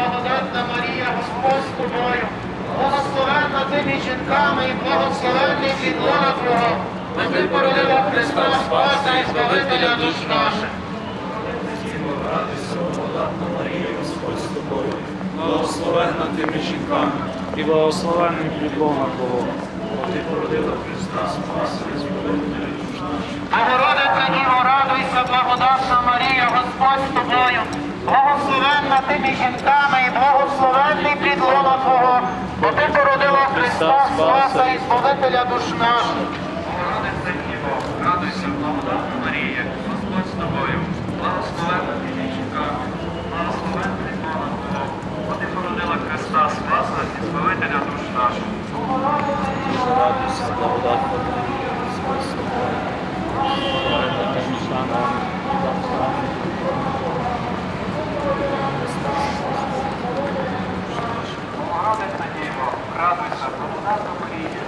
благодатна Марія, Господь з тобою, благословенна ти між жінками і благословенний підлона Твого, бо ти породила Христа Спаса і Збавителя душ наших. Благодатна Марія, Господь з тобою, благословенна ти між жінками і благословенним підлона Бога, бо ти породила Христа Спаса і Збавителя душ наших. Богородиця Діво, радуйся, благодатна Марія, між жінками і благословенний підлона Твого, бо ти породила Христа Спаса і Збавителя душ наших. Gracias.